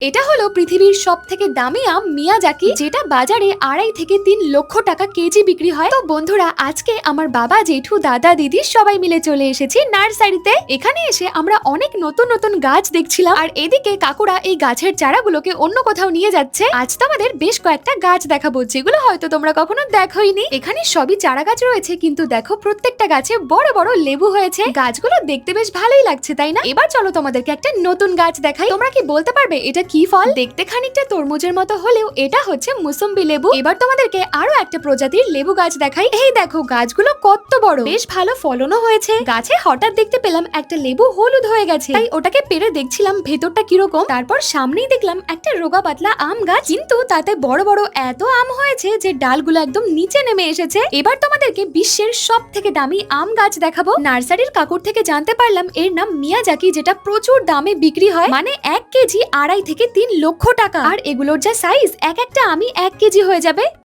এটা হলো পৃথিবীর সব থেকে দামি আম মিয়াজাকি, যেটা বাজারে আড়াই থেকে তিন লক্ষ টাকা কেজি বিক্রি হয়। তো বন্ধুরা, আজকে আমার বাবা, জেঠু, দাদা, দিদি সবাই মিলে চলে এসেছি নার্সারিতে। এখানে এসে আমরা অনেক নতুন নতুন গাছ দেখছিলাম। আর এদিকে কাকুরা এই গাছের চারাগুলোকে অন্য কোথাও নিয়ে যাচ্ছে। আজ তো আমাদের বেশ কয়েকটা গাছ দেখাবো, যেগুলো হয়তো তোমরা কখনো দেখোইনি। এখানে সবই চারা গাছ রয়েছে, কিন্তু দেখো প্রত্যেকটা গাছে বড় বড় লেবু হয়েছে। গাছগুলো দেখতে বেশ ভালোই লাগছে, তাই না? এবার চলো তোমাদেরকে একটা নতুন গাছ দেখাই। তোমরা কি বলতে পারবে, এটা কি ফল? দেখতে খানিকটা তরমুজের মতো হলেও এটা হচ্ছে মুসম্বি লেবু। এবার তোমাদেরকে আরও একটা প্রজাতির লেবু গাছ দেখাই। এই দেখো, গাছগুলো কত বড়। বেশ ভালো ফলনও হয়েছে। গাছে হঠাৎ দেখতে পেলাম একটা লেবু হলুদ হয়ে গেছে। তাই ওটাকে পেরে দেখছিলাম ভেতরটা কীরকম। তারপর সামনেই দেখলাম একটা রোগা পাতলা আম গাছ। কিন্তু তাতে বড় বড় এত আম হয়েছে যে ডালগুলো একদম নিচে নেমে এসেছে। এবার তোমাদেরকে বিশ্বের সব থেকে দামি আম গাছ দেখাবো। নার্সারির কাকুর থেকে জানতে পারলাম এর নাম মিয়াজাকি, যেটা প্রচুর দামে বিক্রি হয়। মানে এক কেজি আড়াই থেকে তিন লক্ষ টাকা। আর এগুলোর যা সাইজ এক একটা আমি এক কেজি হয়ে যাবে।